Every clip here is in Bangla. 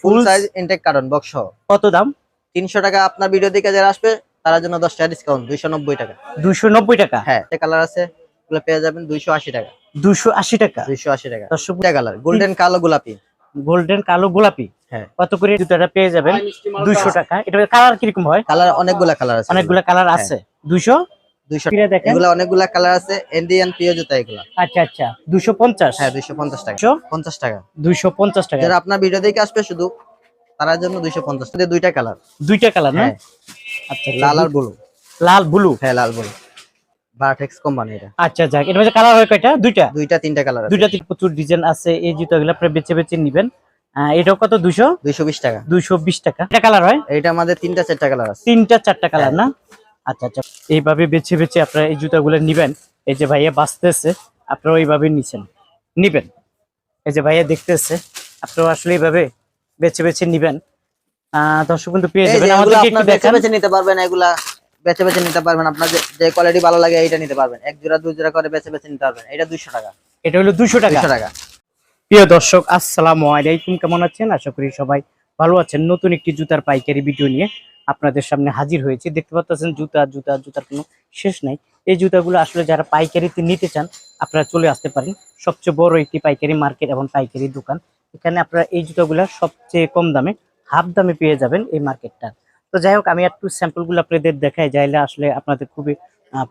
Full size intact carton box সহ। কত দাম? তিনশো টাকা আপনার ভিডিও দিকে যারা আসবে তার জন্য দশ টাকা ডিসকাউন্ট দুইশো নব্বই টাকা। দুশো নব্বই টাকা? হ্যাঁ কালার আছে এগুলো পেয়ে যাবেন দুইশো আশি টাকা। দুশো আশি টাকা? দুইশো আশি টাকা। দর্শক কালার গোল্ডেন কালো গোলাপি। গোল্ডেন কালো গোলাপি? হ্যাঁ। কত করে জুতাটা পেয়ে যাবেন? দুইশো টাকা। এটা কালার কীরকম হয়? কালার অনেকগুলা কালার আছে। অনেকগুলা কালার আছে। দুইশো? দুইশো দেখেন। এগুলো অনেকগুলা কালার আছে ইন্ডিয়ান প্রিয় জুতা এগুলা। আচ্ছা আচ্ছা দুশো পঞ্চাশ? হ্যাঁ পঞ্চাশ টাকা। পঞ্চাশ টাকা। পঞ্চাশ টাকা। যারা আপনার ভিডিও দেখে আসবে শুধু তার জন্য দুইশো পঞ্চাশ। টাকা দুইটা কালার দুইটা কালার না? হ্যাঁ। আচ্ছা লাল আর ব্লু লাল ব্লু হ্যাঁ লাল ব্লু বারটেক্স কোম্পানি এটা। আচ্ছা যাক এর মধ্যে কালার হয় কয়টা? দুইটা? দুইটা তিনটা কালার দুইটা প্রচুর ডিজাইন আছে। এই জুতাগুলো আপনি বেছে বেছে নিবেন। আহ, এটাও কত দুশো দুইশো বিশ টাকা। দুইশো বিশ টাকা। এটা কালার হয়? এইটা আমাদের তিনটা চারটা কালার আছে। তিনটা চারটা কালার না? আচ্ছা আচ্ছা। এইভাবে বেছে বেছে আপনারা এই জুতাগুলো নিবেন। এই যে ভাইয়া বাঁচতেছে আপনারা ওইভাবে নিছেন। নিবেন। এই যে ভাইয়া দেখতেছে আপনারা আসলে এইভাবে বেছে বেছে নিবেন। দর্শক কিন্তু পেয়ে যাবেন। আমাদেরকে একটু বেছে দেখান। বেছে নিতে পারবেন এগুলা বেছে বেছে নিতে পারবেন। আপনার যে- কোয়ালিটি ভালো লাগে এইটা নিতে পারবেন। এক জোড়া দুই জোড়া করে বেছে বেছে নিতে পারবেন। এটা দুইশো টাকা। এটা হলো দুশো টাকা। দুইশো টাকা। প্রিয় দর্শক আসসালামু আলাইকুম। কেমন আছেন? আশা করি সবাই ভালো আছেন। নতুন একটি জুতার পাইকারি ভিডিও নিয়ে আপনাদের সামনে হাজির হয়েছে। দেখতে পাচ্ছেন জুতা জুতা, জুতার কোনো শেষ নাই। এই জুতাগুলো আসলে যারা পাইকারিতে নিতে চান, আপনারা চলে আসতে পারেন। সবচেয়ে বড় একটি পাইকারি মার্কেট এবং পাইকারি দোকান। এখানে আপনারা এই জুতাগুলো সবচেয়ে কম দামে, হাফ দামে পেয়ে যাবেন এই মার্কেটটা। তো যাই হোক, আমি একটু স্যাম্পলগুলো আপনাদের দেখাই, যাইলে আসলে আপনাদের খুবই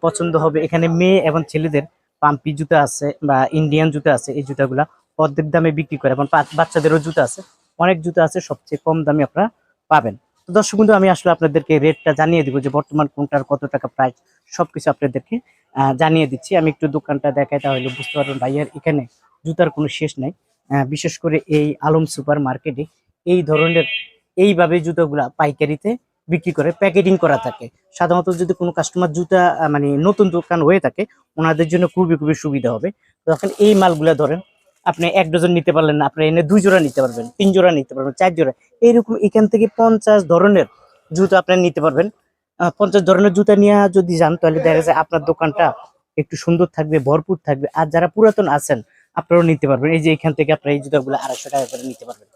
পছন্দ হবে। এখানে মেয়ে এবং ছেলেদের পাম্পি জুতা আছে বা ইন্ডিয়ান জুতা আছে। এই জুতাগুলা অর্ধেক দামে বিক্রি করে এবং বাচ্চাদেরও জুতা আছে। অনেক জুতা আছে, সবচেয়ে কম দামে আপনারা পাবেন। দর্শক বন্ধু আমি আসলে আপনাদেরকে রেটটা জানিয়ে দিব যে বর্তমান কোনটার কত টাকা প্রাইস সবকিছু আপনাদেরকে আহ, জানিয়ে দিচ্ছি। আমি একটু দোকানটা দেখাই তাহলে বুঝতে পারবেন ভাইয়ার এখানে জুতার কোনো শেষ নাই। বিশেষ করে এই আলম সুপার মার্কেটে এই ধরনের এইভাবে জুতাগুলা পাইকারিতে বিক্রি করে প্যাকেটিং করা থাকে। সাধারণত যদি কোনো কাস্টমার জুতা মানে নতুন দোকান হয়ে থাকে ওনাদের জন্য খুবই খুবই সুবিধা হবে। তখন এই মালগুলা ধরেন আপনি এক ডজন নিতে পারলেন না আপনি এনে দুই জোড়া নিতে পারবেন তিন জোড়া নিতে পারবেন চার জোড়া। এইরকম এখান থেকে পঞ্চাশ ধরনের জুতো আপনি নিতে পারবেন। পঞ্চাশ ধরনের জুতা নিয়ে যদি যান তাহলে দেখা যায় আপনার দোকানটা একটু সুন্দর থাকবে ভরপুর থাকবে। আর যারা পুরাতন আছেন আপনারাও নিতে পারবেন। এই যে এখান থেকে আপনার এই জুতাগুলো আড়াইশো টাকা করে নিতে পারবেন।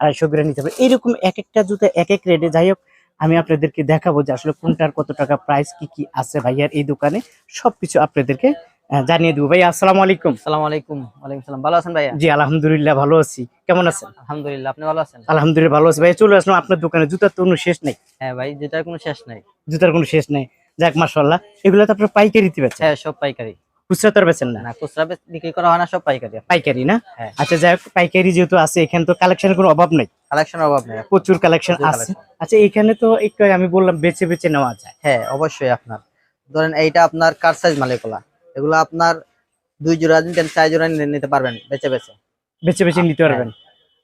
আড়াইশো করে নিতে পারবেন। এইরকম এক একটা জুতা এক এক রেটে। যাই হোক আমি আপনাদেরকে দেখাবো যে আসলে কোনটার কত টাকা প্রাইস কি কি আছে ভাইয়ার এই দোকানে। সবকিছু আপনাদেরকে আহ, জানিয়ে দেবো। ভাইয়া আসসালামু আলাইকুম। সালাম আলাইকুম। ওয়ালাইকুম সালাম। ভালো আছেন ভাইয়া? জি আলহামদুলিল্লাহ ভালো আছি। কেমন আছেন? আলহামদুলিল্লাহ আপনি ভালো আছেন? আলহামদুলিল্লাহ ভালো আছি। ভাই চলে আসলাম আপনার দোকানে। জুতার তো কোনো শেষ নেই? হ্যাঁ ভাই যেটার কোনো শেষ নাই। জুতার কোনো শেষ নেই? যাক মাশাআল্লাহ। এগুলো তো আপনার পাইকারিতে বেচেন? হ্যাঁ সব পাইকারি। খুচরা তো বেচেন না? না খুচরা বিক্রি করা হয় না সব পাইকারি। পাইকারি না? হ্যাঁ। আচ্ছা যাই হোক পাইকারি যেহেতু আছে এখানে তো কালেকশনের কোনো অভাব নেই? কালেকশন অভাব নেই। প্রচুর কালেকশন আছে। আচ্ছা এখানে তো একটু আমি বললাম বেছে বেছে নেওয়া যায়। হ্যাঁ অবশ্যই আপনার। ধরেন এইটা আপনার কার সাইজ মালিকলা? এগুলো আপনার দুই জোড়া নিতেন চার জোড়া নিতে- পারবেন বেছে বেছে। বেছে বেছে নিতে হ্যাঁ। পারবেন।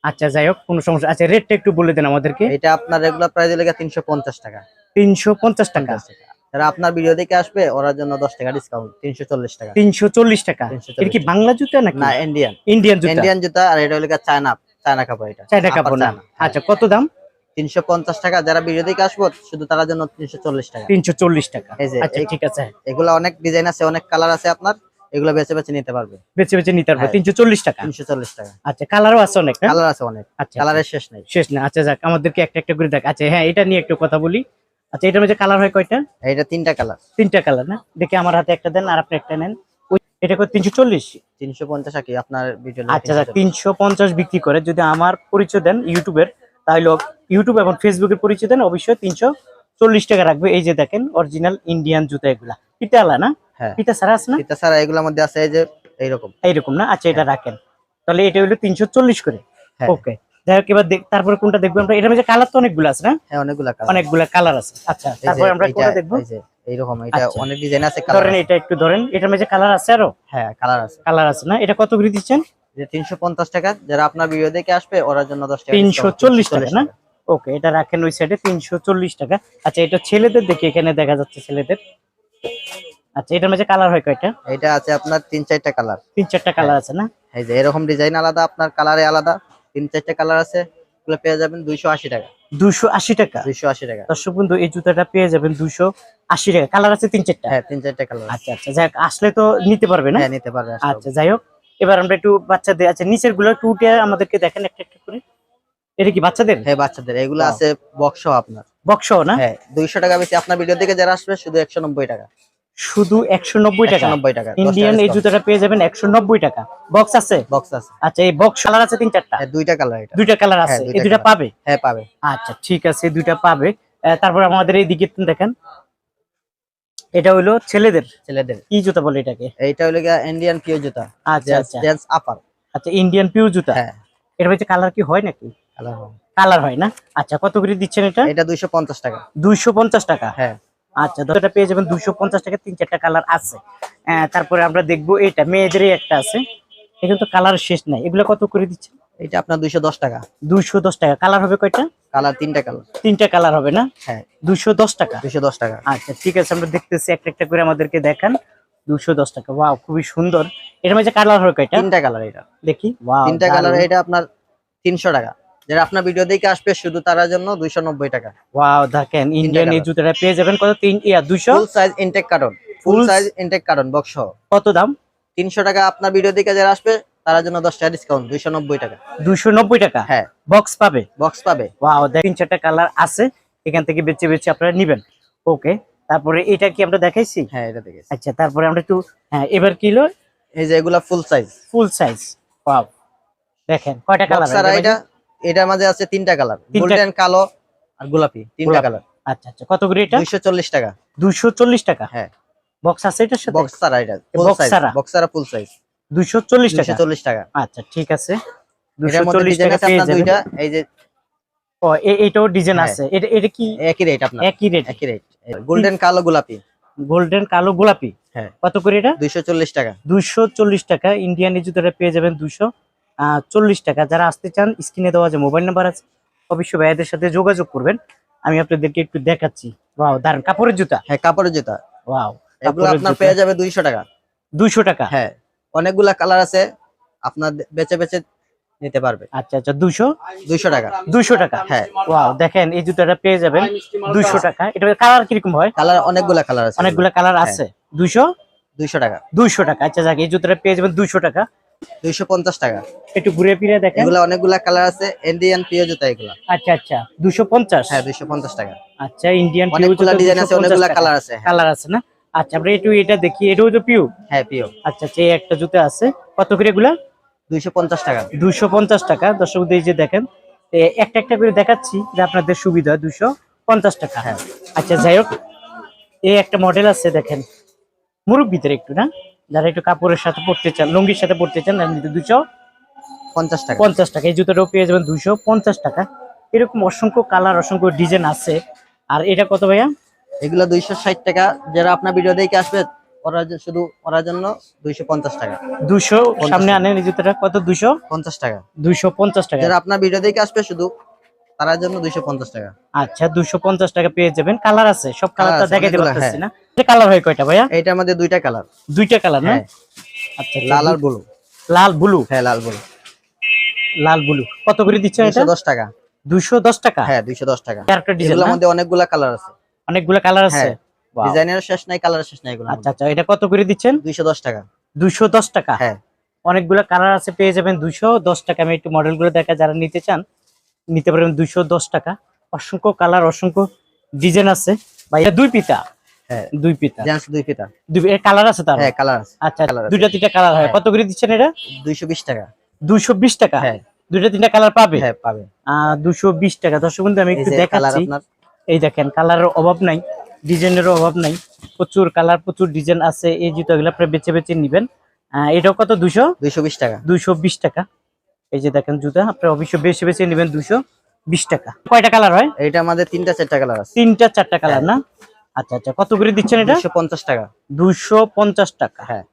আচ্ছা যাই হোক কোনো সমস্যা আচ্ছা রেটটা একটু বলে দেন আমাদেরকে। এটা আপনার রেগুলার প্রাইস লেগে তিনশো পঞ্চাশ টাকা। তিনশো পঞ্চাশ টাকা। 50 টাকা। যারা আপনার ভিডিও দেখে আসবে ওরার জন্য দশ টাকা ডিসকাউন্ট তিনশো চল্লিশ টাকা। তিনশো চল্লিশ টাকা। 340 এটা কি বাংলা জুতা নাকি? না ইন্ডিয়ান ইন্ডিয়ান জুতা। ইন্ডিয়ান জুতা আর এটা হলো চায়না চায়না কাপড় এটা। চার টাকা না? আচ্ছা কত দাম? তিনশো পঞ্চাশ টাকা। যারা ভিডিও দেখে আসব শুধু তার জন্য তিনশো চল্লিশ টাকা। তিনশো চল্লিশ টাকা। আচ্ছা ঠিক আছে। এগুলো অনেক ডিজাইন আছে অনেক কালার আছে আপনার। এগুলো বেছে বেছে নিতে পারবে। বেছে বেছে নিতে পারব। হ্যাঁ। তিনশো চল্লিশ টাকা। তিনশো চল্লিশ টাকা। আচ্ছা কালারও আছে অনেক কালার আছে অনেক। আচ্ছা। কালারের শেষ নেই। শেষ না আচ্ছা যাক আমাদেরকে একটা একটা করে দেখ আচ্ছা হ্যাঁ এটা নিয়ে একটু কথা বলি। আচ্ছা এটার মধ্যে কালার হয় কয়টা? এটা তিনটা কালার তিনটা কালার না? দেখে আমার হাতে একটা দেন আর আপনি একটা নেন। এটা করে তিনশো চল্লিশ? তিনশো পঞ্চাশ কি আপনার আচ্ছা তিনশো পঞ্চাশ বিক্রি করে। যদি আমার পরিচয় দেন ইউটিউবের তাহলে ইউটিউব এবং ফেসবুকের পরিচয় দেন অবশ্যই তিনশো চল্লিশ টাকা রাখবে। এই যে দেখেন অরিজিনাল ইন্ডিয়ান জুতা এগুলা। পিতা আলা না? হ্যাঁ। পিতা ছাড়া আছে না? এটা ছাড়া এগুলোর মধ্যে আছে এই যে এইরকম। এইরকম না? আচ্ছা এটা রাখেন। তাহলে এটা হলো তিনশো চল্লিশ করে? হ্যাঁ। ওকে। যাই হোক এবার দেখ- তারপরে কোনটা দেখব আমরা? এটার মধ্যে কালার তো অনেকগুলো আছে না? হ্যাঁ অনেকগুলা কালার অনেকগুলা কালার আছে। আচ্ছা তারপরে আমরা কোনটা দেখব? এইরকম এটা আচ্ছা। অনেক ডিজাইন আছে ধরেন এটা একটু ধরেন। এটার মধ্যে কালার আছে আরও? হ্যাঁ কালার আছে। কালার আছে না? এটা কত করে দিচ্ছেন? যে তিনশো পঞ্চাশ টাকা যারা আপনার ভিডিও দেখে আসবে ওরার জন্য দশ টাকা তিনশো discount, চল্লিশ টাকা না? ওকে এটা রাখেন ওই সাইডে তিনশো চল্লিশ টাকা। আচ্ছা এটা ছেলেদের দেখি এখানে দেখা যাচ্ছে ছেলেদের। আচ্ছা এটার মধ্যে কালার হয় কয়টা? এটা আছে আপনার তিন চারটা কালার তিন চারটা কালার আছে না? এই যে এরকম ডিজাইন আলাদা আপনার কালারে আলাদা। তিন চারটা কালার আছে এগুলো পেয়ে যাবেন দুইশো আশি টাকা। দুশো আশি টাকা? দুইশো আশি টাকা। দর্শক বন্ধু এই জুতাটা পেয়ে যাবেন দুশো আশি টাকা। কালার আছে তিন চারটা? হ্যাঁ তিন চারটা কালার আচ্ছা আচ্ছা যাই হোক, আসলে তো নিতে পারবে না? হ্যাঁ নিতে আসলে। আচ্ছা যাই হোক। এবার আমরা একটু বাচ্চাদের আচ্ছা নিচেরগুলো একটু উঠে আমাদেরকে দেখেন একটা একটা করে। এটা কি বাচ্চাদের? হ্যাঁ বাচ্চাদের। এগুলো আছে বক্স আপনার। বক্স না? হ্যাঁ দুইশো টাকা বেশি। আপনার ভিডিও থেকে যারা আসবে শুধু একশো নব্বই টাকা। শুধু একশো নব্বই টাকা? নব্বই টাকা ইন্ডিয়ান এই জুতাটা পেয়ে যাবেন একশো নব্বই টাকা। বক্স আছে? বক্স আছে। আচ্ছা এই বক্স কালার আছে তিন চারটা? হ্যাঁ দুইটা কালার এটা। দুইটা কালার আছে। হ্যাঁ, এই দুইটা দুইটা পাবে? হ্যাঁ পাবে। আচ্ছা ঠিক আছে দুইটা পাবে। তারপর আমাদের এই দিকে দেখেন। এটা হইল ছেলেদের। ছেলেদের। কি জুতা বলে এটাকে? এটা হলো ইন্ডিয়ান পিওর জুতা। আচ্ছা আচ্ছা। জেন্টস আপার আচ্ছা ইন্ডিয়ান পিওর জুতা? হ্যাঁ। এর ভিতরে কালার কি হয় নাকি? কালার হবে। কালার হয় না? আচ্ছা কত করে দিচ্ছেন এটা? এটা দুইশো পঞ্চাশ টাকা। দুইশো পঞ্চাশ টাকা? হ্যাঁ। আচ্ছা দশটা পেয়ে যাবেন দুইশো পঞ্চাশ টাকা তিন চারটা কালার আছে। তারপরে আমরা দেখব এটা মেয়েদেরই একটা আছে। এখানে তো কালার শেষ নাই। এগুলো কত করে দিচ্ছেন? এটা আপনার দুইশো দশ টাকা। দুইশো দশ টাকা। কালার হবে কয়টা? কালার তিনটা কালার। তিনটা কালার হবে না? হ্যাঁ। দুইশো দশ টাকা। দুইশো দশ টাকা। আচ্ছা ঠিক আছে আমরা দেখতেছি একটা একটা করে আমাদেরকে দেখান। দুশো দশ টাকা। ওয়াও খুবই সুন্দর। এর মধ্যে কালার হবে কয়টা? তিনটা কালার এটা। দেখি। ওয়াও তিনটা কালার এটা আপনার তিনশো টাকা। যারা আপনার ভিডিও দেখে আসবে শুধু তার জন্য দুইশো নব্বই টাকা। ওয়াও দেখেন ইন্ডিয়ান এই জুতাটা পেয়ে যাবেন। কত? তিন ইয়া দুইশো? Full size intact carton full size intact carton box কত দাম? তিনশো টাকা আপনার ভিডিও দেখে যারা আসবে তার জন্য দশ টাকা ডিসকাউন্ট দুইশো নব্বই টাকা। দুইশো নব্বই টাকা? হ্যাঁ। বক্স পাবে? বক্স পাবে। ওয়াও তিন চারটা কালার আছে। এখান থেকে বেছে বেছে আপনারা নিবেন। ওকে তারপরে এটা কি আমরা দেখাইছি? হ্যাঁ এটা দেখে আচ্ছা তারপরে আমরা একটু হ্যাঁ এবার কি হলো? এই যে এগুলা full size full size wow দেখেন কয়টা কালার স্যার এটা এটার মাঝে আছে তিনটা কালার গোল্ডেন কালো আর গোলাপি। তিনটা কালার আচ্ছা আচ্ছা কত করে এটা? দুইশো চল্লিশ টাকা। দুইশো চল্লিশ টাকা? হ্যাঁ। বক্স আছে এটার সাথে? বক্স ছাড়া এটা। Box সাইজ বক্স ছাড়া? ফুল সাইজ দুইশো চল্লিশ টাকা। দুইশো চল্লিশ টাকা। আচ্ছা ঠিক আছে। টাকা আছে পেয়ে যাবেন। দুইটা এই যে ও এইটাও ডিজাইন হ্যাঁ। আছে। এটা এটা কি? একই রেট আপনার। একই রেট একই রেট গোল্ডেন কালো গোলাপি। গোল্ডেন কালো গোলাপি। হ্যাঁ। কত করে এটা? দুইশো চল্লিশ টাকা। দুইশো চল্লিশ টাকা। ইন্ডিয়ান জুতোটা পেয়ে যাবেন দুইশো। চল্লিশ টাকা। যারা আসতে চান স্ক্রিনে দেওয়া যে মোবাইল নাম্বার আছে অবশ্যই ভাইয়াদের সাথে যোগাযোগ করবেন। আমি আপনাদেরকে একটু দেখাচ্ছি। ওয়াও দারুণ কাপড়ের জুতা? হ্যাঁ কাপড়ের জুতা। ওয়াও এগুলো আপনার পেয়ে যাবে দুইশো টাকা। দুইশো টাকা? হ্যাঁ। অনেকগুলা কালার আছে আপনার বেছে বেছে নিতে পারবে। আচ্ছা আচ্ছা দুইশো? দুইশো টাকা। দুইশো টাকা? হ্যাঁ। ওয়াও দেখেন এই জুতাটা পেয়ে যাবেন। দুইশো টাকা। এটা কালার কীরকম হয়? কালার অনেকগুলা কালার আছে। অনেকগুলা কালার হ্যাঁ। আছে। দুইশো? দুইশো টাকা। দুইশো টাকা। আচ্ছা যাক এই জুতাটা পেয়ে যাবেন দুইশো টাকা। দুইশো পঞ্চাশ টাকা। একটু ঘুরে ফিরে দেখেন। এগুলা অনেকগুলা কালার আছে ইন্ডিয়ান জুতা এগুলা। আচ্ছা আচ্ছা দুশো পঞ্চাশ? হ্যাঁ দুইশো পঞ্চাশ টাকা। আচ্ছা ইন্ডিয়ান অনেকগুলা ডিজাইন আছে অনেকগুলা কালার আছে হ্যাঁ। কালার আছে না? আচ্ছা আমরা একটু এটা দেখি। এটাও তো পিও হ্যাঁ প্রিয় আচ্ছা আচ্ছা এই একটা জুতো আছে। কত করে এগুলা? দুইশো পঞ্চাশ টাকা। দুইশো পঞ্চাশ টাকা। দর্শক এই যে দেখেন একটা একটা করে দেখাচ্ছি যে আপনাদের সুবিধা দুইশো পঞ্চাশ টাকা। হ্যাঁ। আচ্ছা যাই হোক এই একটা মডেল আছে দেখেন। মুরুখ ভিতরে একটু না? যারা একটু কাপড়ের সাথে পড়তে চান লুঙ্গির সাথে পড়তে চান দুইশো পঞ্চাশ টাকা। পঞ্চাশ টাকা। এই জুতোটাও পেয়ে যাবেন দুইশো পঞ্চাশ টাকা। এরকম অসংখ্য কালার অসংখ্য ডিজাইন আছে। আর এটা কত ভাইয়া? এগুলো দুইশো ষাট টাকা। যারা আপনার ভিডিও দেখে আসবে ওরা শুধু ওরার জন্য দুইশো পঞ্চাশ টাকা। সামনে আনেন কত? পঞ্চাশ টাকা। পঞ্চাশ টাকা। যারা আপনার ভিডিও দেখে আসবে শুধু তার জন্য দুইশো পঞ্চাশ টাকা। আচ্ছা পঞ্চাশ টাকা পেয়ে যাবেন। কালার আছে সব Colour কালারটা আছে, দেখাইতে অনেকগুলো, পারতেছি না। কালার হয় কয়টা ভাইয়া? দুইটা কালার। দুইটা কালার না? হ্যাঁ। আচ্ছা লাল আর ব্লু। লাল ব্লু? হ্যাঁ লাল ব্লু। লাল ব্লু। কত করে দিচ্ছে এটা? দশ টাকা। দুইশো দশ টাকা? হ্যাঁ দুইশো দশ টাকা। ডিজাইন অনেকগুলা কালার আছে। অনেকগুলো কালার আছে? হ্যাঁ। ডিজাইনের শেষ নাই কালারের শেষ নাই এগুলো আচ্ছা আচ্ছা এটা কত করে দিচ্ছেন? দুইশো দশ টাকা। দুইশো দশ টাকা? হ্যাঁ। অনেকগুলো কালার আছে পেয়ে যাবেন দুইশো দশ টাকা। আমি একটু মডেলগুলো দেখা যারা নিতে চান নিতে পারবেন দুইশো দশ টাকা। অসংখ্য কালার অসংখ্য ডিজাইন আছে। ভাই এটা দুই পিতা? হ্যাঁ। দুই পিতা। জেন্টস দুই ফিতা দুই কালার আছে তার? হ্যাঁ কালার আছে। আচ্ছা দুইটা তিনটা কালার হয়। হ্যাঁ। কত করে দিচ্ছেন এটা? দুইশো বিশ টাকা। দুইশো বিশ টাকা? হ্যাঁ। দুইটা তিনটা কালার পাবে? হ্যাঁ পাবে। আহ দুশো বিশ টাকা। দর্শক বন্ধু আমি একটু কালার দেখাচ্ছি। আপনার এই দেখেন কালারের অভাব নাই ডিজাইনেরও অভাব নাই। প্রচুর কালার প্রচুর ডিজাইন আছে এই জুতোগুলো আপনি বেছে বেছে নিবেন। এটাও কত দুশো? দুইশো বিশ টাকা। দুইশো বিশ টাকা। এই যে দেখেন জুতা আপনি অবশ্যই বেছে বেছে নেবেন দুশো বিশ টাকা। কয়টা কালার হয়? এটা আমাদের তিনটা চারটা কালার আছে। তিনটা চারটা কালার না? আচ্ছা আচ্ছা কত করে দিচ্ছেন এটা? দুইশো পঞ্চাশ টাকা। দুশো পঞ্চাশ টাকা। হ্যাঁ।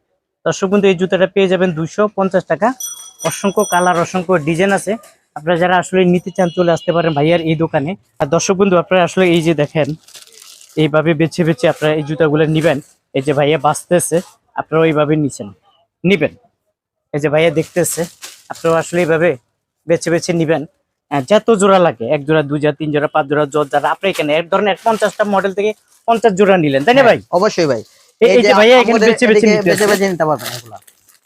দর্শক বন্ধু এই জুতাটা পেয়ে যাবেন দুশো পঞ্চাশ টাকা। অসংখ্য কালার অসংখ্য ডিজাইন আছে। আপনারা যারা আসলে নিতে চান চলে আসতে পারেন ভাইয়ার এই দোকানে। আর দর্শক বন্ধু আপনারা আসলে এই যে দেখেন এইভাবে বেছে বেছে আপনারা এই জুতাগুলো নিবেন। এই যে ভাইয়া বাঁচতেছে আপনারা ওইভাবে নিছেন নিবেন। এই যে ভাইয়া দেখতেছে আপনারা আসলে এইভাবে বেছে বেছে নিবেন। যত জোড়া লাগে এক জোড়া দুই জোড়া তিন জোড়া পাঁচ জোড়া যত যারা আপনি এখানে এক ধরনের পঞ্চাশটা মডেল থেকে পঞ্চাশ জোড়া নিলেন তাই না ভাই? হ্যাঁ, অবশ্যই ভাই। এই- যে ভাইয়া এখানে বেছে বেছে বেছে বেছে নিতে পারবেন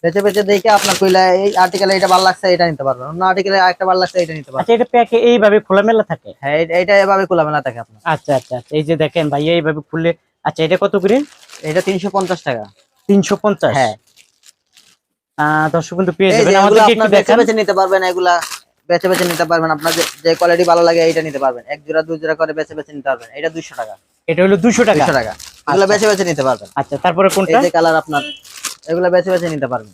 বেচে বেচে দেখে আপনার কইলা এই আর্টিকেলে এটা ভালো লাগছে এটা নিতে পারবেন। অন্য আর্টিকেলে একটা ভালো লাগছে এটা নিতে পারবেন। আচ্ছা এটা প্যাকে এইভাবে খোলামেলা থাকে? হ্যাঁ এই- এইটা এভাবে খোলামেলা থাকে আপনার। আচ্ছা আচ্ছা আচ্ছা এই যে দেখেন ভাইয়া এইভাবে খুললে আচ্ছা এটা কত করে? এটা তিনশো পঞ্চাশ টাকা। তিনশো পঞ্চাশ? হ্যাঁ। আহ, দর্শক কিন্তু পেয়ে যাবেন। আমাদেরকে একটু দেখান। বেচে নিতে পারবেন এগুলা বেচে বেচে নিতে পারবেন। আপনার যে- কোয়ালিটি ভালো লাগে এইটা নিতে পারবেন। এক জোড়া দুই জোড়া করে বেচে বেচে নিতে পারবেন। এটা দুইশো টাকা। এটা হলো দুশো টাকা? দুইশো টাকা। এগুলো বেচে বেচে নিতে পারবেন। আচ্ছা তারপরে এই কোনটা যে কালার আপনার এগুলো বেচে বেছে নিতে পারবেন।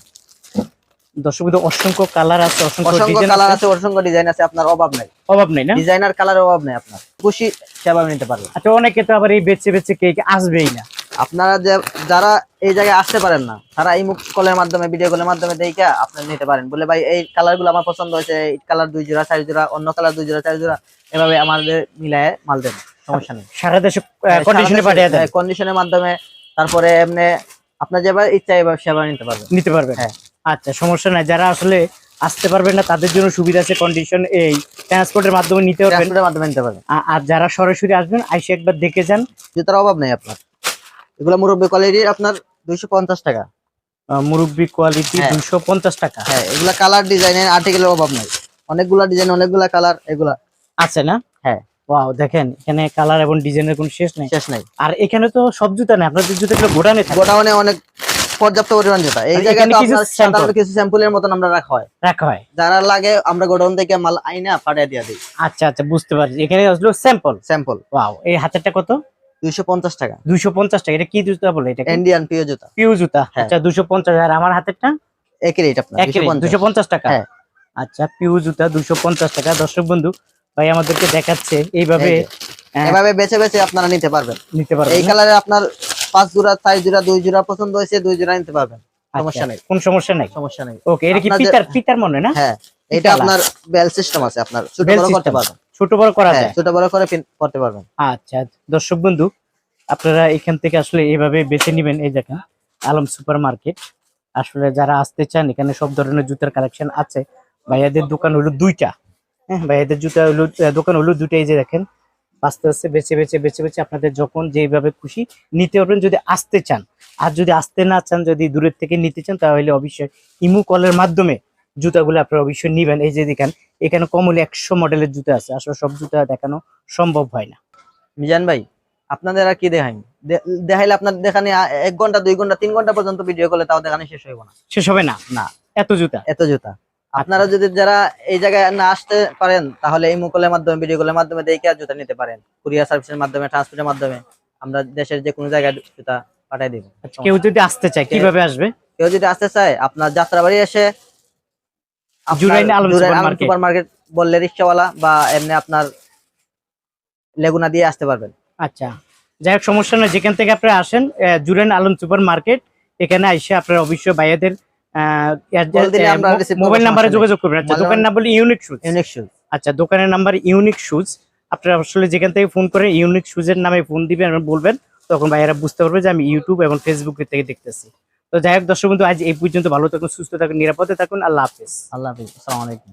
দর্শক অসংখ্য কালার আছে অসংখ্য অসংখ্য কালার আছে। অসংখ্য ডিজাইন আছে আপনার অভাব নাই। অভাব নেই না? ডিজাইনার কালারের অভাব নাই আপনার। খুশি সেভাবে নিতে পারবেন। আচ্ছা অনেকে তো আবার এই বেচে বেচে কেক আসবেই না। আপনারা যারা এই জায়গায় আসতে পারেন না তারা এই মুখ কলের মাধ্যমে ভিডিও কলের মাধ্যমে দেখে আপনারা নিতে পারেন। বলে ভাই এই কালারগুলো আমার পছন্দ হয়েছে এই কালার দুই জোড়া চার জোড়া অন্য কালার দুই জোড়া চার জোড়া এভাবে আমাদের মিলায় মাল দেন। সমস্যা নেই। সারা দেশে কন্ডিশনে পাঠিয়ে দেন। কন্ডিশনের মাধ্যমে তারপরে এমনি আপনার যেভাবে ইচ্ছা এবার সেবা নিতে পারবেন। নিতে পারবেন। হ্যাঁ। আচ্ছা সমস্যা নাই। যারা আসলে আসতে পারবেন না তাদের জন্য সুবিধা আছে কন্ডিশন এই ট্রান্সপোর্টের মাধ্যমে নিতে পারবেন। ট্রান্সপোর্টের মাধ্যমে নিতে পারবেন। আর যারা সরাসরি আসবেন আইসে একবার দেখে যান। জুতার অভাব নাই আপনার। এগুলো মুরব্বী কোয়ালিটির আপনার দুইশো পঞ্চাশ টাকা। মুরব্বি কোয়ালিটি হ্যাঁ। দুশো পঞ্চাশ টাকা। হ্যাঁ এগুলা কালার ডিজাইনের আর্টিকেলের অভাব নাই। অনেকগুলা ডিজাইন অনেকগুলা কালার এগুলা। আছে না? হ্যাঁ। ওয়াও দেখেন এখানে কালার এবং ডিজাইনের কোনো শেষ নেই। শেষ নাই। আর এখানে তো সব জুতা নেই আপনাদের জুতাগুলো গোডানে থাকে। গোডাউনে অনেক পর্যাপ্ত পরিমাণ জুতা। এই জায়গায় কিছু আপনার সাধারণত কিছু স্যাম্পলের মতন আমরা রাখা হয়। রাখা হয়। যারা লাগে আমরা গোডাউন থেকে মাল আইনা পাঠিয়ে দিয়ে দিই। আচ্ছা আচ্ছা বুঝতে পারছি। এখানে আসলো স্যাম্পল স্যাম্পল ওয়াও এই হাতেরটা কত? দুইশো পঞ্চাশ টাকা। দুইশো পঞ্চাশ টাকা। এটা কি জুতা বলে? এটা ইন্ডিয়ান পিও জুতা। হ্যাঁ। আচ্ছা দুশো পঞ্চাশ। আর আমার হাতেরটা? একই রেট আপনার 250 দুশো পঞ্চাশ। টাকা। হ্যাঁ। আচ্ছা পিউ জুতা দুশো পঞ্চাশ টাকা। দর্শক বন্ধু ভাই আমাদেরকে দেখাচ্ছে এইভাবে হ্যাঁ, এভাবে বেছে বেছে আপনারা নিতে পারবেন। নিতে পারবেন এই? কালারে আপনার পাঁচ জোড়া চার জোড়া দুই জোড়া পছন্দ হয়েছে দুই জোড়া নিতে পারবেন। সমস্যা আচ্ছা, নেই। কোন সমস্যা নেই? সমস্যা নেই। ওকে এটা কি পিতার পিতার মনে না? হ্যাঁ এটা আপনার বেল সিস্টেম আছে আপনার। ছোট বড় করতে পারবেন। ছোট বড় করা হ্যাঁ যায়? ছোট বড় করে করতে পারবেন। আচ্ছা দর্শক বন্ধু আপনারা এখান থেকে আসলে এইভাবে বেছে নেবেন। এই দেখেন আলম সুপার মার্কেট আসলে যারা আসতে চান এখানে সব ধরনের জুতার কালেকশন আছে। ভাইয়াদের দোকান হলো দুইটা। হ্যাঁ ভাইয়াদের জুতা হলো দোকান হলো দুইটা এই যে দেখেন আস্তে আস্তে বেছে বেছে বেছে বেছে আপনাদের যখন যেভাবে খুশি নিতে পারবেন যদি আসতে চান। আর যদি আসতে না চান যদি দূরের থেকে নিতে চান তাহলে অবশ্যই ইমু কলের মাধ্যমে জুতাগুলো আপনারা অবশ্যই নিবেন। এই যে দেখেন এখানে কমলে একশো মডেলের জুতা আছে। আসলে সব জুতা দেখানো সম্ভব হয় না। মিজান ভাই আপনাদের আর কি দেখাই? দে- দেখাইলে আপনার দেখানি এক ঘণ্টা দুই ঘণ্টা তিন ঘণ্টা পর্যন্ত ভিডিও করলে তাও দেখানি শেষ হইব না। শেষ হবে না? না এত জুতা। এত জুতা। আপনারা যদি যারা এই জায়গায় না আসতে পারেন তাহলে এই মুকলের মাধ্যমে ভিডিও কলের মাধ্যমে দেখে আর জুতা নিতে পারেন। কুরিয়ার সার্ভিসের মাধ্যমে ট্রান্সপোর্টের মাধ্যমে আমরা দেশের যে কোনো জায়গায় জুতা পাঠিয়ে দিব। কেউ যদি আসতে চায় কীভাবে আসবে? কেউ যদি আসতে চায় আপনার যাত্রাবাড়ি এসে সুপার মার্কেট বললে রিক্সাওয়ালা বা এমনি আপনার লেগুনা দিয়ে আসতে পারবেন। আচ্ছা যাই হোক সমস্যা নয় যেখান থেকে আপনারা আসেন জুরেন আলম সুপার মার্কেট এখানে এসে আপনারা অবশ্যই ভাইয়াদের মোবাইল নাম্বারে যোগাযোগ করবেন। আচ্ছা দোকানের নাম বলি ইউনিক শুজ ইউনিক শুজ আচ্ছা দোকানের নাম্বার ইউনিক শুজ আপনারা আসলে যেখান থেকে ফোন করে ইউনিক শুজের নামে ফোন দিবেন এবং বলবেন তখন ভাইয়েরা বুঝতে পারবে যে আমি ইউটিউব এবং ফেসবুক থেকে দেখতেছি। তো যাই হোক দর্শক বন্ধু আজ এই পর্যন্ত ভালো থাকুন সুস্থ থাকুন নিরাপদে থাকুন। আল্লাহ হাফেজ। আল্লাহ হাফিজ। আসসালামু আলাইকুম।